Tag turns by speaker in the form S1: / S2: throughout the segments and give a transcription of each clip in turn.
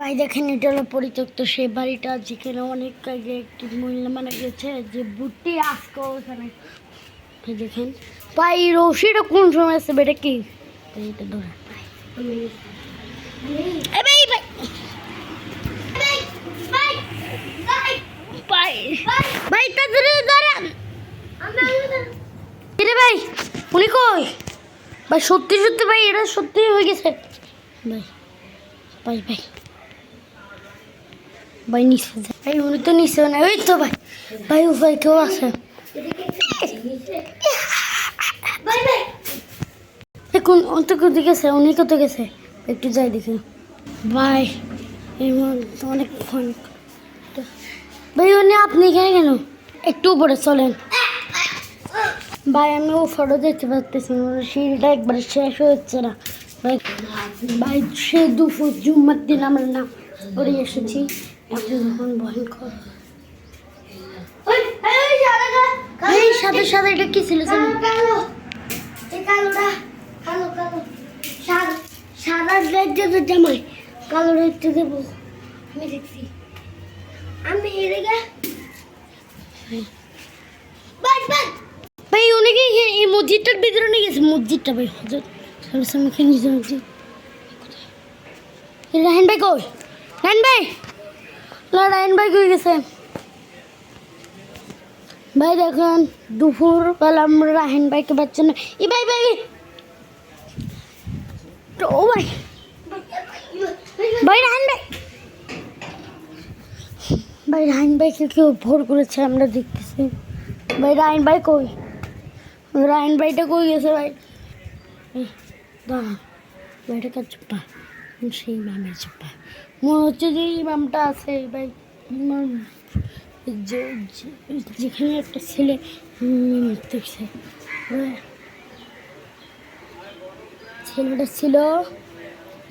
S1: ভাই দেখেন, এটা হলো পরিত্যক্ত সে বাড়িটা, যেখানে অনেক আগে একটি মহিলা মারা গেছে, যে বুটটি আজকে ওখানে। দেখেন, ভাই, রশিটা কোন সময় আসছে বেটা কি? এটা ধরে ভাই ভাই, উনি কই? ভাই, সত্যি সত্যি, ভাই, এটা সত্যি হয়ে গেছে। ভাই ভাই ভাই। ভাই, নিচে। ভাই, উনি তো নিচে না ওই তো ভাই। ভাই, ও ভাই, কেউ আছে? কোন, ও তো কোথায় গেছে? উনি কোথায় গেছে? একটু যাই ভাই, এই ভাই, উনি আপনি এখানে কেন? একটু উপরে চলেন। ভাই, আমি ও ফটো দেখতে আমার সিঁড়িটা একবার শেষ হচ্ছে না। ভাই ভাই, সে দুপুর জুম্মার দিন আমরা না করে এসেছি। এই সাথে সাথে এটা কি ছিল জানো? সাদা জামাই কালো লাইট দেবো। আমি দেখছি। আমি এদিকে ভাই উনি কি এ- এই মসজিদটার ভিতরে নিয়ে গেছে। মসজিদটা ভাই হজর সামনে নিজে মসজিদ রাহেন ভাই কই? রাহেন ভাই! না রাহেন ভাই কই গেছে? ভাই দেখেন দুপুর বেলা আমরা রাহেন ভাইকে পাচ্ছি না। ই ভাই ভাই ও ভাই। ভাই, রাহেন ভাই। ভাই, রাহেন ভাইকে কেউ ভোর করেছে, আমরা দেখতেছি। ভাই রায়ন ভাই কই? রায়ন ভাইটা কই গেছে, ভাই? দাঁড়া। ভাইটা কার চুপা। সেই ইমামের চুপা। মনে হচ্ছে যে ইমামটা আছে ভাই ইমাম যেখানে একটা ছেলে দেখছে। ছেলেটা ছিল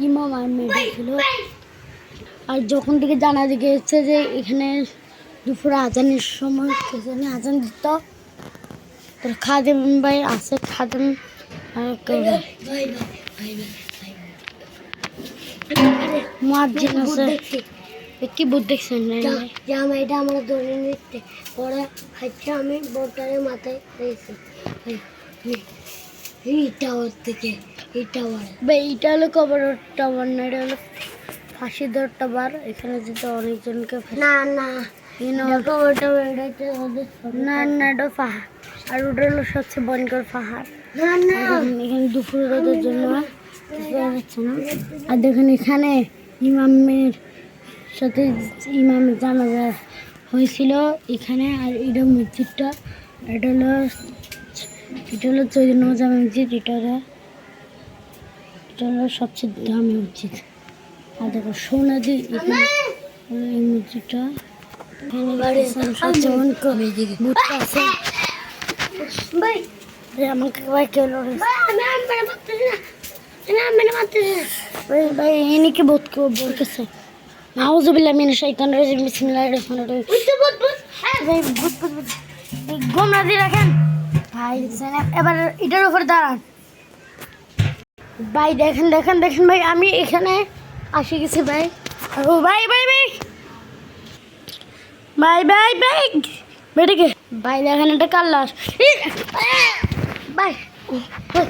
S1: ইমাম আর মেয়েটা ছিল। আর যখন থেকে জানা গেছে যে এখানে দুপুরে আজানের সময় এখানে আজান দিত, তোর খাদেম ভাই আছে, খাদেম আর মুয়াজ্জিন আছে কি দেখছেন
S2: আমার ধরে নিতে পরে হচ্ছে আমি বোটারের মাথায় দিয়েছি এই টাওয়ার থেকে এই টাওয়ার
S1: এটা হলো কবর টাওয়ার না এটা হলো ফাঁসি দেওয়ার টাওয়ার এখানে যেতে অনেকজনকে
S2: না না।
S1: You know,
S2: এটা কবর টাওয়ার এটা হচ্ছে
S1: না না এটা পাহাড়। আর ওটা হলো সবচেয়ে ভয়ঙ্কর পাহাড়।
S2: না না।
S1: এখানে দুপুর জন্য না আর দেখুন এখানে ইমামের সাথে ইমামের জানাজা হয়েছিল এখানে আর এটা মসজিদটা। এটা হলো এটা হলো চৈতন্য জামা মসজিদ এটা হলো এটা হলো সবচেয়ে দামি মসজিদ। আর দেখো সোনা দিয়ে এখানে হলো এই মসজিদটা আমাকে কেউ এনেকে বোধ কেউ বলতেছে নাউজুবিল্লাহ মিন শাইতান রাজিম বিসমিল্লাহির রহমানির রহিম।
S2: বুঝতে বুঝ বুঝ হ্যাঁ।
S1: ভাই গোমরা দিয়ে রাখেন। ভাই এবার এটার উপর দাঁড়ান। ভাই দেখেন দেখেন দেখেন ভাই আমি এখানে আসে গেছি ভাই। ও ভাই ভাই ভাই। ভাই ভাই ভাই। বেটিকে ভাই দেখেন এটা কার লাশ? ই, ভাই ভাই,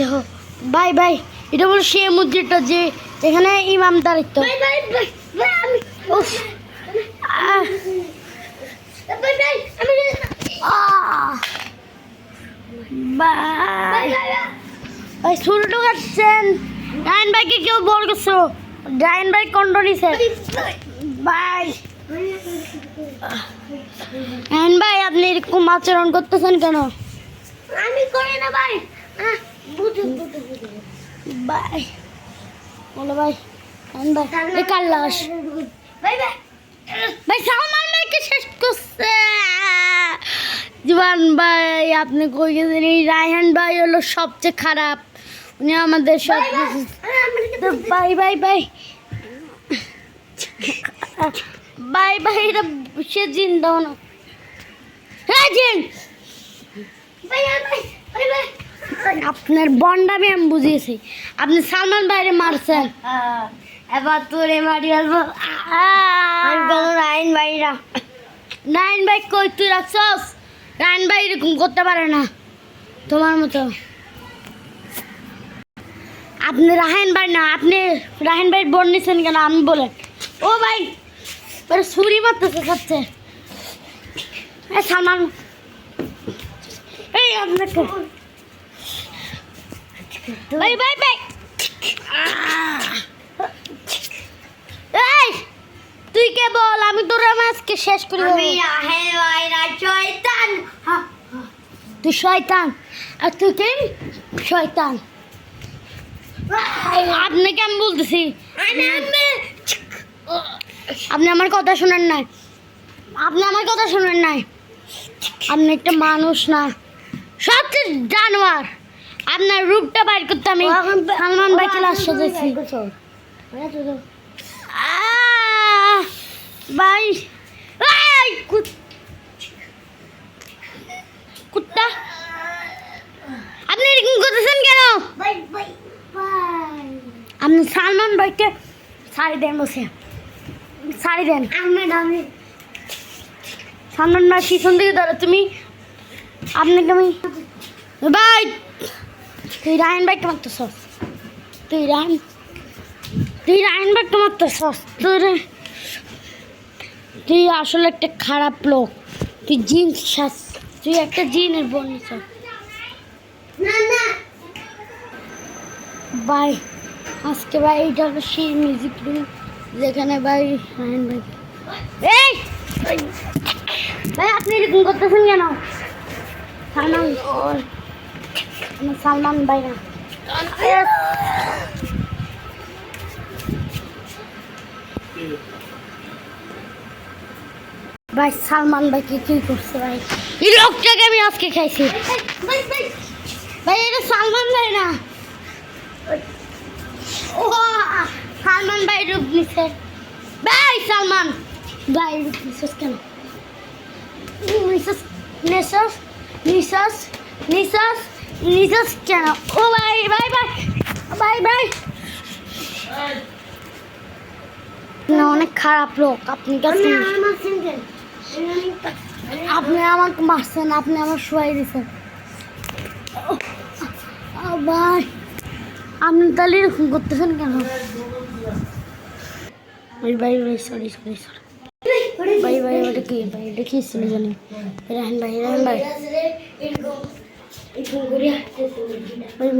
S1: দেখো। ভাই ভাই এটা বলো সে মসজিদটা যে এখানে ইমাম দাঁড়িত
S2: ভাই
S1: ঢুকাচ্ছেন ডাইন ভাইকে কেউ বল করছ? ডাইন ভাই কন্ড নিছে ভাই ডাইন ভাই আপনি এরকম আচরণ করতেছেন কেন?
S2: আমি করি না ভাই।
S1: ভাই বলো ভাই এ কার লাশ?
S2: ভাই
S1: সালমান ভাইকে শেষ করছে। জীবন ভাই আপনি কই গেছেন? এই রায়হান ভাই হলো সবচেয়ে খারাপ। উনি আমাদের সব bye bye. Bye bye bye. এটা সে জিন্দা না হ্যাঁ জিন
S2: ভাই ভাই ভাই
S1: আপনার বন্ডামি আমি বুঝিয়েছি। আপনি সালমান বাইরে মারছেন।
S2: এবার তোরে মারি আসব। রাইন বাইরা
S1: নাইন ভাই কই তুই রাখছস নাইন ভাই এরকম করতে পারে না। তোমার মতো। আপনি রাহেন ভাই না আপনি রাহেন ভাই বোন নিছেন কেন? আমি বলেন। ও ভাই ওরা ছুরি মারতেছে খাচ্ছে এই সালমান। এই আপনাকে। ভাই ভাই আহ! এই তুই কে বল? আমি তোর আজকে শেষ করে।
S2: আমি রাহেন বাইরা শয়তান।
S1: তুই শয়তান। আর তুই কে? শয়তান। আপনাকে আমি বলতেছি আপনি আমার কথা শোনেন নাই। আপনি আমার কথা শোনেন নাই। আপনি একটা মানুষ না। সবচেয়ে জানোয়ার। আপনার রূপটা বাইর করতে আমি সালমান ভাইকে লাশ সাজাইছি ভাই। কুত্তা। আপনি এরকম করতেছেন কেন? আপনি সালমান ভাইকে শাড়ি দেন বসে। শাড়ি দেন। সালমান ভাই পিছন দিকে ধরো তুমি আপনাকে আমি ভাই তুই রায়ন ভাইকে মারতে সস তুই রায়ন তুই রায়ন ভাইকে মারতে সস তুই তুই আসলে একটা খারাপ লোক। তুই জিন্স শ্বাস তুই একটা জিনের বোন নিছ
S2: না না।
S1: ভাই আজকে ভাই এইটা হলো সেই মিউজিক রুম যেখানে ভাই রায়ন ভাই এই! ভাই আপনি এরকম করতেছেন কেন? সালমান ওর আমার সালমান ভাই না ভাই সালমান ভাইকে কি করছে ভাই এই লোকটাকে আমি আজকে খাইছি
S2: বাই বাই
S1: ভাই এটা সালমান ভাই না ও সালমান ভাই রূপ নিছে ভাই সালমান ভাই রূপ নিছিস কেন নিসাস নিসাস নিসাস নিসাস নিসাস কেন? ও ভাই ভাই ভাই ভাই ভাই না অনেক খারাপ লোক। আপনি আপনি আমাকে মারছেন আপনি আমার শোয়াই দিয়েছেন ও ভাই আপনি তাহলে এরকম করতেছেন কেন? ভাই ভাই ভাই সরি সরি সরি ভাই ভাই ওটা কি? ভাই এটা কি ছিল জানি? রাহেন ভাই রাহেন ভাই।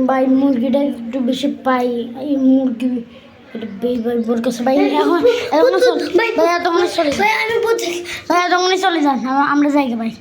S1: ভাই মুরগিটা একটু বেশি পাই। এই মুরগি এটা ভাই ভাই বোর এখন এখন চল। যান আমরা যাই ভাই।